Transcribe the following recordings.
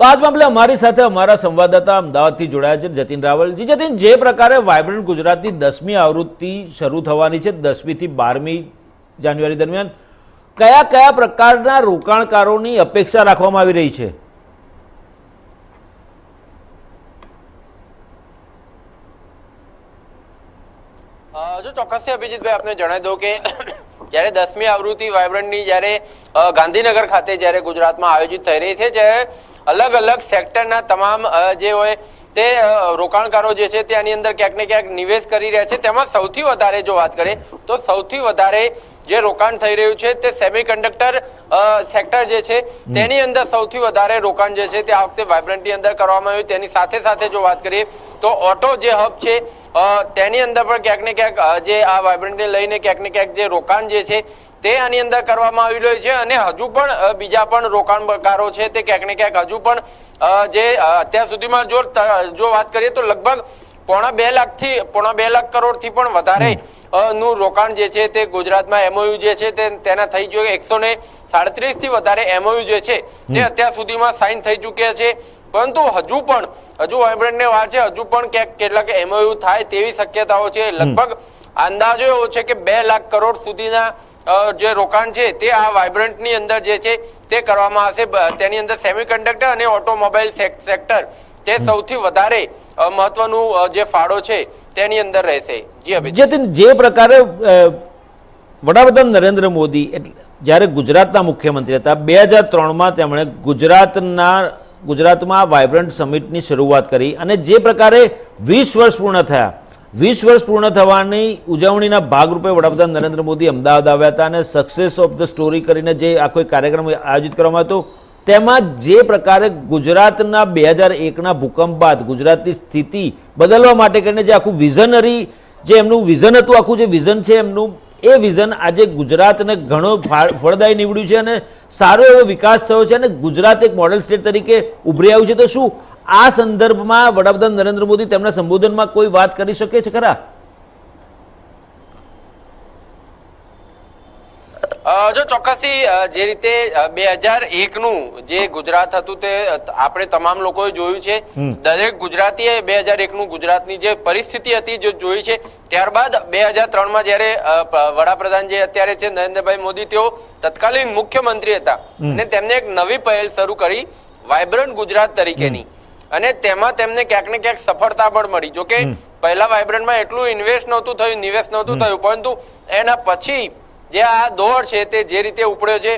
તો આજ મામલે અમારી સાથે અમારા સંવાદદાતા અમદાવાદથી જોડાયા છે જતીન રાવલ જી જતીન, જે પ્રકારે વાયબ્રન્ટ ગુજરાતની દસમી આવૃત્તિ શરૂ થવાની છે, દસમીથી બારમી જાન્યુઆરી દરમિયાન, કયા કયા પ્રકારના રોકાણકારોની અપેક્ષા રાખવામાં આવી રહી છે? જો ચોક્કસથી અભિજીતભાઈ, આપને જણાવી દઉં કે જ્યારે દસમી આવૃત્તિ વાયબ્રન્ટની જ્યારે ગાંધીનગર ખાતે જ્યારે ગુજરાતમાં આયોજિત થઈ રહી છે, જ્યારે અલગ અલગ સેક્ટરના તમામ જે હોય તે રોકાણકારો જે છે તેની અંદર ક્યાંક ને ક્યાંક નિવેશ કરી રહ્યા છે. તેમાં સૌથી વધારે જો વાત કરીએ તો સૌથી વધારે જે રોકાણ થઈ રહ્યું છે તે સેમિકન્ડક્ટર સેક્ટર જે છે તેની અંદર સૌથી વધારે રોકાણ જે છે તે આ વખતે વાયબ્રન્ટની અંદર કરવામાં આવ્યું. તેની સાથે સાથે જો વાત કરીએ તો ઓટો જે હબ છે તેની અંદર પણ ક્યાંક ને ક્યાંક જે આ વાયબ્રન્ટને લઈને ક્યાંક ને ક્યાંક જે રોકાણ જે છે તે આની અંદર કરવામાં આવી રહ્યું છે અને હજુ પણ બીજા પણ રોકાણકારો છે તે ક્યાંક ને ક્યાંક હજુ પણ જે અત્યાર સુધીમાં જો જો વાત કરીએ તો લગભગ પોણા બે લાખથી પોણા બે લાખ કરોડથી પણ વધારે નું રોકાણ જે છે તે ગુજરાતમાં એમઓયુ જે છે તે તેના થઈ ગયું એકસો ને સાડત્રીસથી વધારે એમઓયુ જે છે તે અત્યાર સુધીમાં સાઇન થઈ ચૂક્યા છે. પરંતુ હજુ પણ હજુ વાઇબ્રન્ટ ને વાર છે હજુ પણ ક્યાંક કેટલાક એમઓયુ થાય તેવી શક્યતાઓ છે. લગભગ અંદાજો એવો છે કે બે લાખ કરોડ સુધીના જે રોકાણ છે તે આ વાઇબ્રન્ટની અંદર જે છે તે કરવામાં આવશે. તેની અંદર સેમિકન્ડક્ટર અને ઓટોમોબાઈલ સેક્ટર તે સૌથી વધારે મહત્વનું જે ફાળો છે તેની અંદર રહેશે. જી અભિજીત. જે પ્રકારે વડાપ્રધાન નરેન્દ્ર મોદી એટલે જ્યારે ગુજરાતના મુખ્યમંત્રી હતા બે હજાર ત્રણમાં તેમણે ગુજરાતના ગુજરાતમાં વાયબ્રન્ટ સમિટની શરૂઆત કરી અને જે પ્રકારે વીસ વર્ષ પૂર્ણ થયા વીસ વર્ષ પૂર્ણ થવાની ઉજવણીના ભાગરૂપે વડાપ્રધાન નરેન્દ્ર મોદી અમદાવાદ આવ્યા હતા અને સક્સેસ ઓફ ધ સ્ટોરી કરીને જે આખો કાર્યક્રમ આયોજિત કરવામાં હતો, તેમાં જે પ્રકારે ગુજરાતના બે હજાર એકના ભૂકંપ બાદ ગુજરાતની સ્થિતિ બદલવા માટે કરીને જે આખું વિઝનરી જે એમનું વિઝન હતું, આખું જે વિઝન છે એમનું, એ વિઝન આજે ગુજરાતને ઘણો ફળદાયી નીવડ્યું છે અને સારો એવો વિકાસ થયો છે અને ગુજરાત એક મોડેલ સ્ટેટ તરીકે ઉભરી આવ્યું છે. તો શું આ સંદર્ભમાં વડાપ્રધાન નરેન્દ્ર મોદી તેમના સંબોધનમાં કોઈ વાત કરી શકે છે ખરા? જો ચોક્કસથી જે રીતે બે હજાર એક નું જે ગુજરાત હતું તે આપણે તમામ લોકોએ જોયું છે. દરેક ગુજરાતીએ બે હજાર એક નું ગુજરાતની જે પરિસ્થિતિ હતી જે જોઈ છે ત્યારબાદ બે હજાર ત્રણમાં જયારે વડાપ્રધાન જે અત્યારે છે નરેન્દ્રભાઈ મોદી તેઓ તત્કાલીન મુખ્યમંત્રી હતા. અને તેમને એક નવી પહેલ શરૂ કરી વાયબ્રન્ટ ગુજરાત તરીકેની. અને તેમાં તેમને ક્યાંક ને ક્યાંક સફળતા પણ મળી. જોકે પહેલા વાઇબ્રન્ટમાં એટલું ઇન્વેસ્ટ નહોતું થયું નિવેશ નહોતું થયું પરંતુ એના પછી જે આ દોર છે તે જે રીતે ઉપડ્યો છે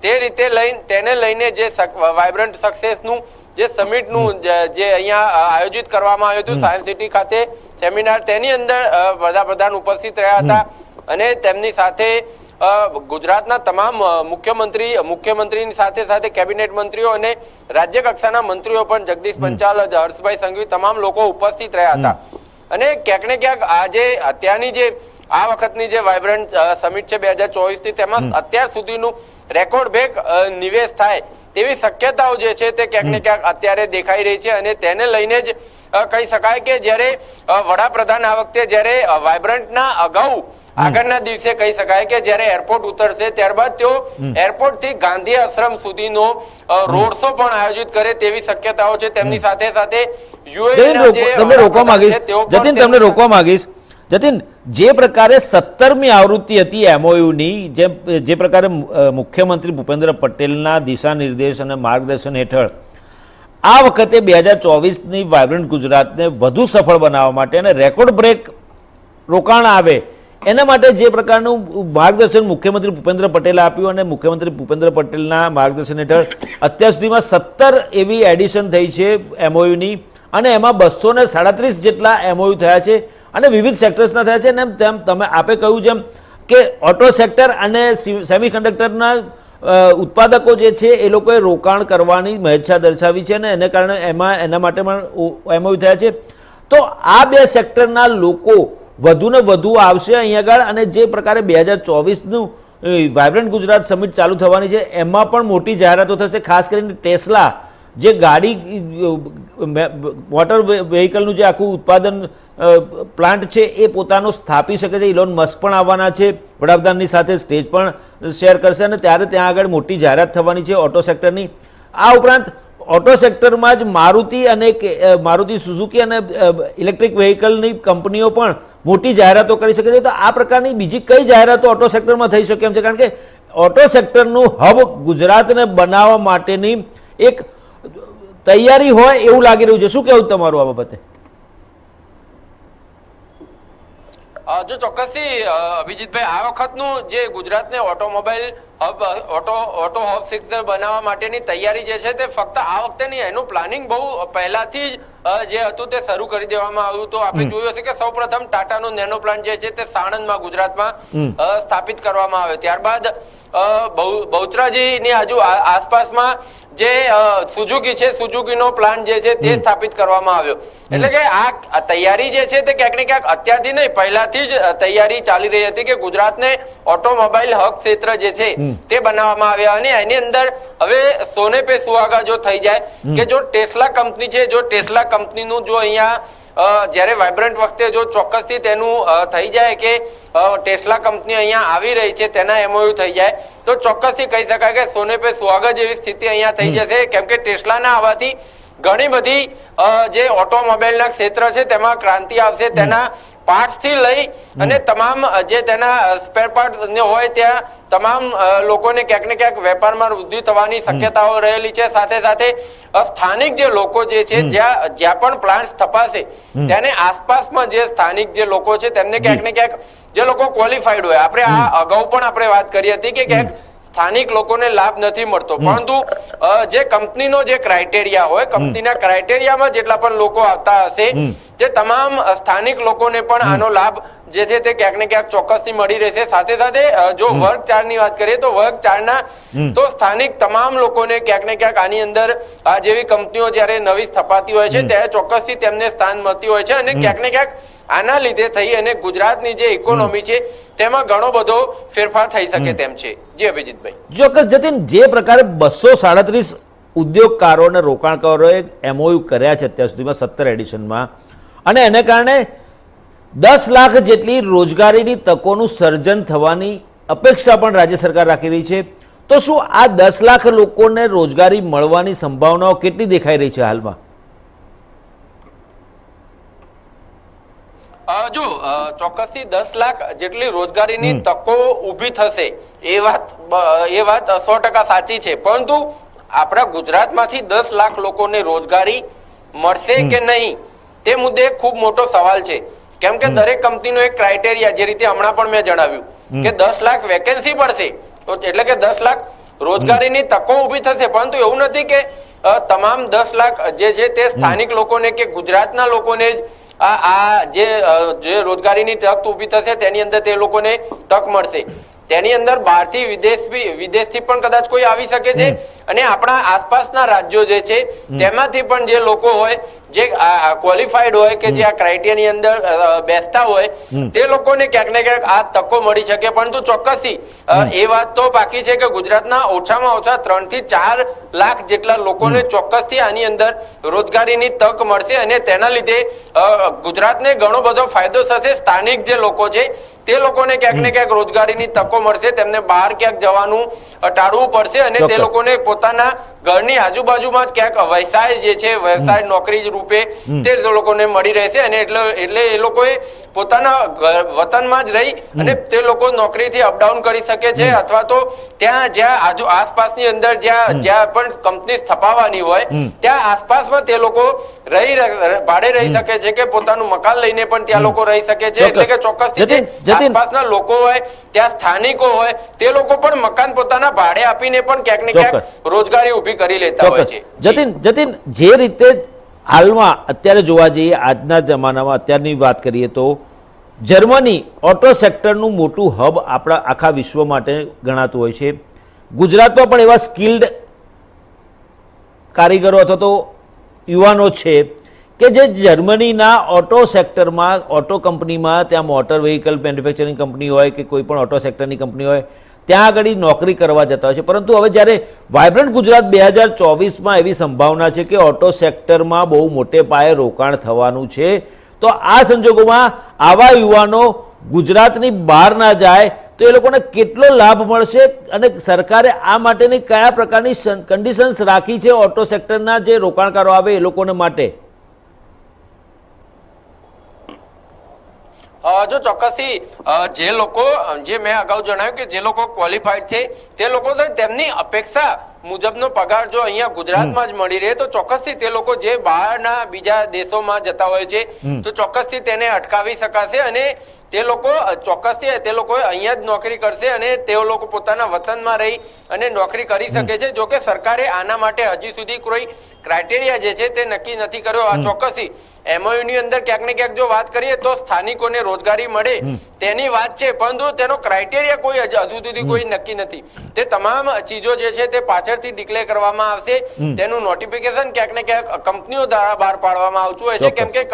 તે રીતે લઈને તેને લઈને જે વાઇબ્રન્ટ સક્સેસનું જે સમિટનું જે અહીંયા આયોજિત કરવામાં આવ્યું હતું સાયન્સ સિટી ખાતે સેમિનાર તેની અંદર વડાપ્રધાન ઉપસ્થિત રહ્યા હતા અને તેમની સાથે ગુજરાતના તમામ મુખ્યમંત્રી મુખ્યમંત્રીની સાથે સાથે કેબિનેટ મંત્રીઓ અને રાજ્ય કક્ષાના મંત્રીઓ પણ જગદીશ પંચાલ હર્ષભાઈ સંઘવી તમામ લોકો ઉપસ્થિત રહ્યા હતા. અને ક્યાંક ને ક્યાંક આજે અત્યારની જે આ વખતની જે વાઇબ્રન્ટ સમિટ છે બે હજાર ચોવીસથી તેમાં અત્યાર સુધીનું રેકોર્ડ બ્રેક નિવેશ થાય તેવી શક્યતાઓ જે છે તે ક્યાંક ને ક્યાંક અત્યારે દેખાઈ રહી છે અને તેને લઈને જ કહી શકાય કે જ્યારે વડાપ્રધાન આ વખતે જ્યારે વાઇબ્રન્ટના અગાઉ આગળના દિવસે કહી શકાય કે જ્યારે એરપોર્ટ ઉતરશે ત્યારબાદ તેઓ એરપોર્ટથી ગાંધી આશ્રમ સુધીનો રોડ શો પણ આયોજિત કરે તેવી શક્યતાઓ છે. તેમની સાથે સાથે તમને રોકવા માંગીશ. જતીન તમને રોકવા માંગીશ. જતીન જે પ્રકારે સત્તરમી આવૃત્તિ હતી એમઓયુની જે જે પ્રકારે મુખ્યમંત્રી ભૂપેન્દ્ર પટેલના દિશા નિર્દેશ અને માર્ગદર્શન હેઠળ આ વખતે બે હજાર ચોવીસની વાયબ્રન્ટ ગુજરાતને વધુ સફળ બનાવવા માટે અને રેકોર્ડ બ્રેક રોકાણ આવે એના માટે જે પ્રકારનું માર્ગદર્શન મુખ્યમંત્રી ભૂપેન્દ્ર પટેલે આપ્યું અને મુખ્યમંત્રી ભૂપેન્દ્ર પટેલના માર્ગદર્શન હેઠળ અત્યાર સુધીમાં સત્તર એવી એડિશન થઈ છે એમઓયુની અને એમાં બસો ને સાડત્રીસ જેટલા એમઓયુ થયા છે અને વિવિધ સેક્ટર્સના થયા છે અને તેમ તમે આપે કહ્યું જેમ કે ઓટો સેક્ટર અને સેમિકન્ડક્ટરના ઉત્પાદકો જે છે, એ લોકોએ રોકાણ કરવાની મહેચ્છા દર્શાવી છે અને એને કારણે એમાં, એના માટે પણ એમઓયુ થયા છે. તો આ બે સેક્ટરના લોકો વધુને વધુ આવશે અહીં આગળ અને જે પ્રકારે બે હજાર ચોવીસનું વાયબ્રન્ટ ગુજરાત સમિટ ચાલુ થવાની છે, એમાં પણ મોટી જાહેરાતો થશે, ખાસ કરીને ટેસ્લા જે ગાડી વોટર વ્હીકલનું જે આખું ઉત્પાદન પ્લાન્ટ છે એ પોતાનો સ્થાપી શકે છે. ઇલોન મસ્ક પણ આવવાના છે. વડાપ્રધાનની સાથે સ્ટેજ પણ શેર કરશે અને ત્યારે ત્યાં આગળ મોટી જાહેરાત થવાની છે ઓટો સેક્ટરની. આ ઉપરાંત ઓટો સેક્ટરમાં જ મારુતિ અને મારુતિ સુઝુકી અને ઇલેક્ટ્રિક વ્હીકલની કંપનીઓ પણ મોટી જાહેરાતો કરી શકે છે. તો આ પ્રકારની બીજી કઈ જાહેરાતો ઓટો સેક્ટરમાં થઈ શકે એમ છે? કારણ કે ઓટો સેક્ટરનું હબ ગુજરાતને બનાવવા માટેની એક તૈયારી હોય એવું લાગી રહ્યું છે. શું કહેવું તમારું આ બાબતે? જો ચોક્કસથી અભિજીતભાઈ આ વખતનું જે ગુજરાતને automobile hub auto auto hub sixer બનાવવા માટેની તૈયારી જે છે તે ફક્ત આ વખતે નહીં એનું પ્લાનિંગ બહુ પહેલાથી જ જે હતું તે શરૂ કરી દેવામાં આવ્યું તો આપણે જોયું હશે કે સૌપ્રથમ ટાટાનો નેનો પ્લાન્ટ જે છે તે સાણંદમાં ગુજરાતમાં સ્થાપિત કરવામાં આવ્યો. ત્યારબાદ બહુચરાજીની આજુ આસપાસમાં જે સુઝુકી છે સુઝુકીનો પ્લાન્ટ જે છે તે સ્થાપિત કરવામાં આવ્યો. એટલે કે આ તૈયારી જે છે તે ક્યાંક ને ક્યાંક અત્યારથી નહીં પહેલાથી જ તૈયારી ચાલી રહી હતી કે ગુજરાતને ઓટોમોબાઈલ હબ ક્ષેત્ર જે છે તે બનાવવામાં આવ્યા અને એની અંદર હવે સોને પે સુહાગા જો થઈ જાય કે જો ટેસ્લા કંપની છે જો ટેસ્લા કંપનીનું જો અહીંયા જ્યારે વાઇબ્રન્ટ વખતે જો ચોક્કસથી તેનું થઈ જાય કે ટેસ્લા કંપની અહીંયા આવી રહી છે તેના એમઓયુ થઈ જાય તો ચોક્કસથી કહી શકાય કે સોને પે સુહાગા જેવી સ્થિતિ અહીંયા થઈ જશે. કેમ કે ટેસ્લાના આવવાથી ઘણી બધી જે ઓટોમોબાઈલના ક્ષેત્ર છે તેમાં ક્રાંતિ આવશે તેના પાર્ટ્સથી લઈ અને તમામ જે તેના સ્પેર પાર્ટ હોય ત્યાં તમામ લોકોને ક્યાંક ને ક્યાંક વેપારમાં વૃદ્ધિ થવાની શક્યતાઓ રહેલી છે. સાથે સાથે સ્થાનિક જે લોકો જે છે જ્યાં જ્યાં પણ પ્લાન્ટ સ્થપાશે તેને આસપાસમાં જે સ્થાનિક જે લોકો છે તેમને ક્યાંક ને ક્યાંક જે લોકો ક્વોલિફાઈડ હોય. આપણે આ અગાઉ પણ આપણે વાત કરી હતી કે ક્યાંક સ્થાનિક લોકોને લાભ નથી મળતો. પરંતુ જે કંપનીનો જે ક્રાઇટેરિયા હોય કંપનીના ક્રાઇટેરિયામાં જેટલા પણ લોકો આવતા હશે તે તમામ સ્થાનિક લોકોને પણ આનો લાભ જે છે તે ક્યાંક ને ક્યાંક ચોક્કસથી મળી રહેશે. સાથે સાથે જો વર્ગ ચાર્જની વાત કરીએ તો વર્ગ ચાર્જના તો સ્થાનિક તમામ લોકોને ક્યાંક ને ક્યાંક આની અંદર આ જેવી કંપનીઓ જ્યારે નવી સ્થપાતી હોય છે ત્યારે ચોક્કસથી તેમને સ્થાન મળતી હોય છે અને ક્યાંક ને ક્યાંક આના લીધે થઈ અને ગુજરાતની જે ઇકોનોમી છે તેમાં ઘણો બધો ફેરફાર થઈ શકે તેમ છે. જી અભિજીતભાઈ. ચોક્કસ જતીન જે પ્રકારે બસો સાડત્રીસ ઉદ્યોગકારો અને રોકાણકારોએ એમઓયુ કર્યા છે અત્યાર સુધીમાં સત્તર એડિશનમાં અને એને કારણે દસ લાખ જેટલી રોજગારીની તકોનું સર્જન થવાની અપેક્ષા પણ રાજ્ય સરકાર રાખી રહી છે. તો શું આ દસ લાખ લોકોને રોજગારી મળવાની સંભાવનાઓ કેટલી દેખાઈ રહી છે હાલમાં? જો ચોક્કસથી દસ લાખ જેટલી રોજગારીની તકો ઊભી થશે એ વાત એ વાત સો ટકા સાચી છે. પરંતુ આપણા ગુજરાતમાંથી દસ લાખ લોકોને રોજગારી મળશે કે નહીં તે મુદ્દે ખૂબ મોટો સવાલ છે. કેમ કે દરેક કંપનીનો એક ક્રાઇટેરિયા જે રીતે હમણાં પણ મેં જણાવ્યું કે દસ લાખ વેકેન્સી પડશે. તો એટલે કે દસ લાખ રોજગારીની તકો ઊભી થશે. પરંતુ એવું નથી કે તમામ દસ લાખ જે છે તે સ્થાનિક લોકોને કે ગુજરાતના લોકોને જ આ જે રોજગારીની તક ઊભી થશે તેની અંદર તે લોકોને તક મળશે. તેની અંદર બહારથી વિદેશ વિદેશથી પણ કદાચ કોઈ આવી શકે છે. અને આપણા આસપાસના રાજ્યો જે છે તેમાંથી પણ જે લોકો હોય જે ક્વોલિફાઈડ હોય કે જે આ ક્રાઇટેરિયાની અંદર બેસતા હોય તે લોકોને ક્યાંક ને ક્યાંક આ તકો મળી શકે. પરંતુ ચોક્કસી એ વાત તો બાકી છે કે ગુજરાતના ઓછામાં ઓછા ત્રણથી ચાર લાખ જેટલા લોકોને ચોક્કસથી આની અંદર રોજગારીની તક મળશે. અને તેના લીધે ગુજરાતને ઘણો બધો ફાયદો થશે. સ્થાનિક જે લોકો છે તે લોકોને ક્યાંક ને ક્યાંક રોજગારીની તકો મળશે તેમને બહાર ક્યાંક જવાનું ટાળવું પડશે અને તે લોકોને પોતાના ઘરની આજુબાજુમાં જ ક્યાંક વ્યવસાય જે છે વ્યવસાય નોકરી રૂપે તે લોકોને મળી રહેશે અને એટલે એટલે એ લોકોએ પોતાના વતનમાં જ રહી અને તે લોકો નોકરીથી અપડાઉન કરી શકે છે અથવા તો ત્યાં જ્યાં આજુ આસપાસની અંદર જ્યાં જ્યાં પણ કંપની સ્થપાવાની હોય ત્યાં આસપાસમાં તે લોકો રહી ભાડે રહી શકે છે કે પોતાનું મકાન લઈને પણ ત્યાં લોકો રહી શકે છે. એટલે કે જતીન. આસપાસના લોકો હોય ત્યાં સ્થાનિકો હોય તે લોકો પણ મકાન પોતાના ભાડે આપીને પણ ક્યાંક ને ક્યાંક રોજગારી રોજગારી કરી લેતા હોય છે. જતીન જતીન જે રીતે હાલમાં અત્યારે જોવા જઈએ આજના જમાનામાં અત્યારની વાત કરીએ તો જર્મની ઓટો સેક્ટરનું મોટું હબ આપણા આખા વિશ્વ માટે ગણાતું હોય છે. ગુજરાતમાં પણ એવા સ્કિલ્ડ કારીગરો અથવા તો યુવાનો છે કે જે જર્મનીના ઓટો સેક્ટરમાં ઓટો કંપનીમાં ત્યાં મોટર વ્હીકલ મેન્યુફેક્ચરિંગ કંપની હોય કે કોઈ પણ ઓટો સેક્ટરની કંપની હોય ત્યાં આગળ નોકરી કરવા જતા હોય છે. પરંતુ હવે જ્યારે વાયબ્રન્ટ ગુજરાત બે હજાર ચોવીસમાં એવી સંભાવના છે કે ઓટો સેક્ટરમાં બહુ મોટે પાયે રોકાણ થવાનું છે, તો આ સંજોગોમાં આવા યુવાનો ગુજરાતની બહાર ના જાય, તો એ લોકોને કેટલો લાભ મળશે અને સરકારે આ માટેની કયા પ્રકારની કન્ડિશન્સ રાખી છે ઓટો સેક્ટરના જે રોકાણકારો આવે એ લોકોને માટે? જો ચોક્કસથી જે લોકો જે મેં અગાઉ જણાવ્યું કે જે લોકો ક્વોલિફાઈડ છે તે લોકો તેમની અપેક્ષા મુજબનો પગાર જો અહીંયા ગુજરાતમાં જ મળી રહે તો ચોક્કસથી તે લોકો જે બહારના બીજા દેશોમાં જતા હોય છે તો ચોક્કસથી તેને અટકાવી શકાશે અને તે લોકો ચોક્કસથી તે લોકો અહીંયા જ નોકરી કરશે અને તેઓ લોકો પોતાના વતનમાં રહી અને નોકરી કરી શકે છે. જો કે સરકારે આના માટે હજી સુધી કોઈ ક્રાઇટેરિયા જે છે તે નક્કી નથી કર્યો. આ ચોક્કસથી MOU ની અંદર ક્યાંક ને ક્યાંક જો વાત કરીએ તો સ્થાનિકોને રોજગારી મળે તેની વાત છે પરંતુ તેનો ક્રાઇટેરિયા કોઈ હજુ સુધી કોઈ નક્કી નથી. તે તમામ ચીજો જે છે તે પાછળથી ડિક્લેર કરવામાં આવશે. તેનું નોટિફિકેશન ક્યાંક ને ક્યાંક કંપનીઓ દ્વારા બહાર પાડવામાં આવતું હોય છે. કેમ કે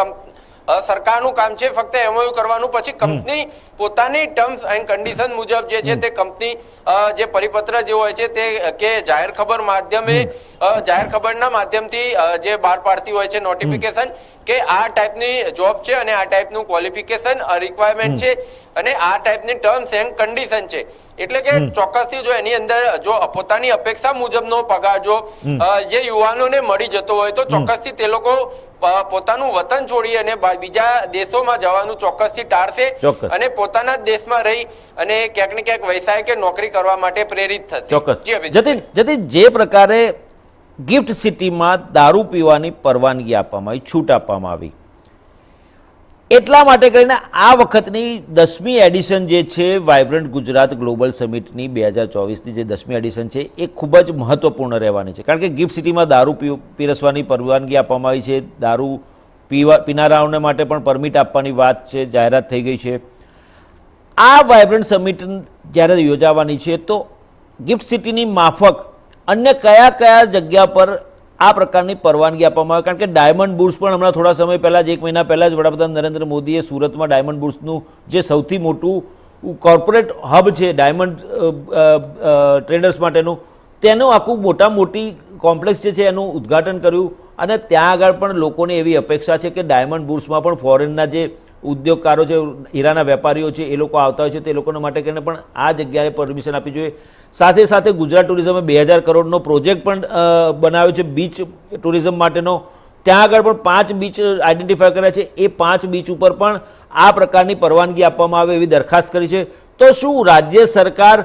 સરકારનું કામ છે ફક્ત એમઓયુ કરવાનું. પછી કંપની પોતાની ટર્મ્સ એન્ડ કન્ડિશન મુજબ જે છે તે કંપની જે પરિપત્ર જે હોય છે તે કે જાહેર ખબર માધ્યમે જાહેર ખબરના માધ્યમથી જે બહાર પાડતી હોય છે નોટિફિકેશન કે આ ટાઈપની જોબ છે અને આ ટાઈપનું ક્વોલિફિકેશન રિક્વાયરમેન્ટ છે અને આ ટાઈપની ટર્મ્સ એન્ડ કન્ડિશન છે. એટલે કે ચોક્કસથી જો એની અંદર જો પોતાની અપેક્ષા મુજબનો પગાર જો જે યુવાનોને મળી જતો હોય તો ચોક્કસથી તે લોકો પોતાનું વતન છોડી અને બીજા દેશોમાં જવાનું ચોક્કસથી ટાળશે અને પોતાના જ દેશમાં રહી અને ક્યાંક ને ક્યાંક વ્યવસાય કે નોકરી કરવા માટે પ્રેરિત થશે. ચોક્કસ. જતીન જતીન જે પ્રકારે ગિફ્ટ સિટીમાં દારૂ પીવાની પરવાનગી આપવામાં આવી છૂટ આપવામાં આવી એટલા માટે કરીને આ વખતની દસમી એડિશન જે છે વાઇબ્રન્ટ ગુજરાત ગ્લોબલ સમિટની બે હજાર ચોવીસની જે દસમી એડિશન છે, એ ખૂબ જ મહત્વપૂર્ણ રહેવાની છે. કારણ કે ગિફ્ટ સિટીમાં દારૂ પીરસવાની પરવાનગી આપવામાં આવી છે, દારૂ પીવા, પીનારાઓને માટે પણ પરમિટ આપવાની વાત છે, જાહેરાત થઈ ગઈ છે. આ વાઇબ્રન્ટ સમિટ જ્યારે યોજાવાની છે, તો ગિફ્ટ સિટીની માફક અન્ય કયા કયા જગ્યા પર આ પ્રકારની પરવાનગી આપવામાં આવે. કારણ કે ડાયમંડ બુર્સ પણ હમણાં થોડા સમય પહેલાં જ, એક મહિના પહેલાં જ વડાપ્રધાન નરેન્દ્ર મોદીએ સુરતમાં ડાયમંડ બુર્સનું જે સૌથી મોટું કોર્પોરેટ હબ છે, ડાયમંડ ટ્રેડર્સ માટેનું, તેનું આખું મોટા મોટી કોમ્પ્લેક્સ જે છે એનું ઉદ્ઘાટન કર્યું. અને ત્યાં આગળ પણ લોકોની એવી અપેક્ષા છે કે ડાયમંડ બુર્સમાં પણ ફોરેનના જે ઉદ્યોગકારો છે હીરાના વેપારીઓ છે, એ લોકો આવતા હોય છે, તે લોકોના માટે કરીને પણ આ જગ્યાએ પરમિશન આપવી જોઈએ. સાથે સાથે ગુજરાત ટુરિઝમે બે હજાર કરોડનો પ્રોજેક્ટ પણ બનાવ્યો છે, બીચ ટુરિઝમ માટેનો. ત્યાં આગળ પણ પાંચ બીચ આઈડેન્ટિફાય કર્યા છે. એ પાંચ બીચ ઉપર પણ આ પ્રકારની પરવાનગી આપવામાં આવે એવી દરખાસ્ત કરી છે. તો શું રાજ્ય સરકાર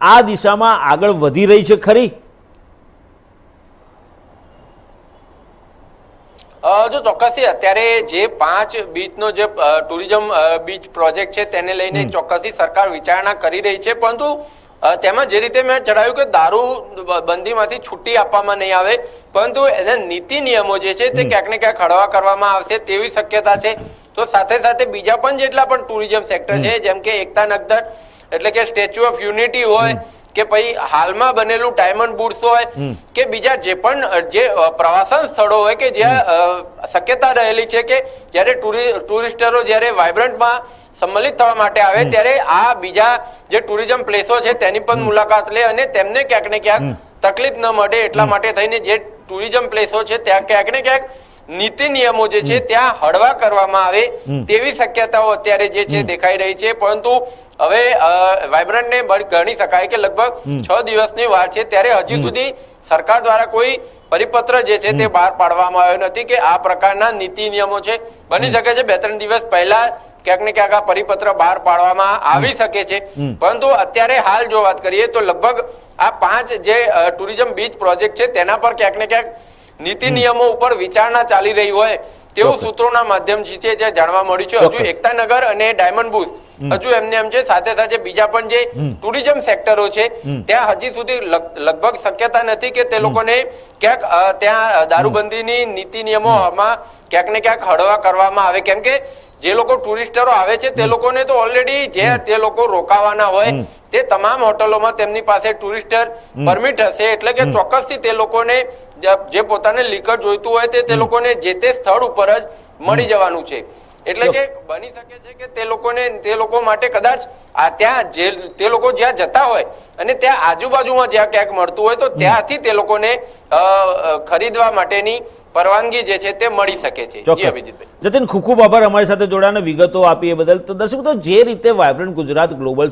આ દિશામાં આગળ વધી રહી છે ખરી? જો ચોક્કસથી અત્યારે જે પાંચ બીચનો જે ટુરિઝમ બીચ પ્રોજેક્ટ છે તેને લઈને ચોક્કસથી સરકાર વિચારણા કરી રહી છે પરંતુ તેમાં જે રીતે મેં જણાવ્યું કે દારૂ બંધીમાંથી છૂટી આપવામાં નહીં આવે પરંતુ એના નીતિ નિયમો જે છે તે ક્યાંક ને ક્યાંક હળવા કરવામાં આવશે તેવી શક્યતા છે. તો સાથે સાથે બીજા પણ જેટલા પણ ટુરિઝમ સેક્ટર છે જેમ કે એકતા નગદર એટલે કે સ્ટેચ્યુ ઓફ યુનિટી હોય કે પછી હાલમાં બનેલું ડાયમંડ બુટ્સ હોય કે બીજા જે પણ જે પ્રવાસન સ્થળો હોય કે જ્યાં શક્યતા રહેલી છે કે જ્યારે ટુરિસ્ટરો જ્યારે વાઇબ્રન્ટમાં સંમલિત થવા માટે આવે ત્યારે આ બીજા જે ટુરિઝમ પ્લેસો છે તેની પણ મુલાકાત લે અને તેમને ક્યાંક ને ક્યાંક તકલીફ ન મળે એટલા માટે થઈને જે ટુરિઝમ પ્લેસો છે ત્યાં ક્યાંક ને ક્યાંક નીતિ નિયમો જે છે ત્યાં હળવા કરવામાં આવે તેવી શક્યતાઓ અત્યારે જે છે દેખાઈ રહી છે. પરંતુ હવે વાઇબ્રન્ટ ને ગણી શકાય કે લગભગ છ દિવસની વાર છે ત્યારે હજી સુધી સરકાર દ્વારા કોઈ પરિપત્ર જે છે તે બહાર પાડવામાં આવ્યો નથી કે આ પ્રકારના નીતિ નિયમો છે. બની શકે છે બે ત્રણ દિવસ પહેલા ક્યાંક ને ક્યાંક આ પરિપત્ર બહાર પાડવામાં આવી શકે છે. પરંતુ અત્યારે હાલ જો વાત કરીએ તો લગભગ આ પાંચ જે ટુરિઝમ બીચ પ્રોજેક્ટ છે તેના પર ક્યાંક ને ક્યાંક નીતિ નિયમો ઉપર વિચારણા ચાલી રહી હોય તેવું સૂત્રોના માધ્યમથી છે જે જાણવા મળ્યું છે. હજુ એકતાનગર અને ડાયમંડ બુશ હજુ એમને એમ છે સાથે સાથે બીજા પણ જે ટુરિઝમ સેક્ટરો છે ત્યાં હજી સુધી લગભગ શક્યતા નથી કે તે લોકોને ક્યાંક ત્યાં દારૂબંધીની નીતિ નિયમોમાં ક્યાંક ને ક્યાંક હળવા કરવામાં આવે. કેમ કે જે લોકો ટુરિસ્ટરો આવે છે તે લોકોને તો ઓલરેડી જે તે લોકો રોકાવાના હોય તે તમામ હોટલોમાં તેમની પાસે ટુરિસ્ટર પરમિટ હશે એટલે કે ચોક્કસથી તે લોકોને જે- પોતાને લીકર જોઈતું હોય તે તે લોકોને જે તે સ્થળ ઉપર જ મળી જવાનું છે. એટલે કે બની શકે છે કે તે લોકોને તે લોકો માટે કદાચ આ ત્યાં જે તે લોકો જ્યાં જતા હોય અને ત્યાં આજુબાજુમાં જ્યાં ક્યાંક મળતું હોય તો ત્યાંથી તે લોકોને ખરીદવા માટેની પરવાનગી જે છે તે મળી શકે છે. જી અભિજીતભાઈ. જતીન ખૂબ ખૂબ આભાર અમારી સાથે જોડાને વિગતો આપી એ બદલ. તો દર્શક જે રીતે વાયબ્રન્ટ ગુજરાત ગ્લોબલ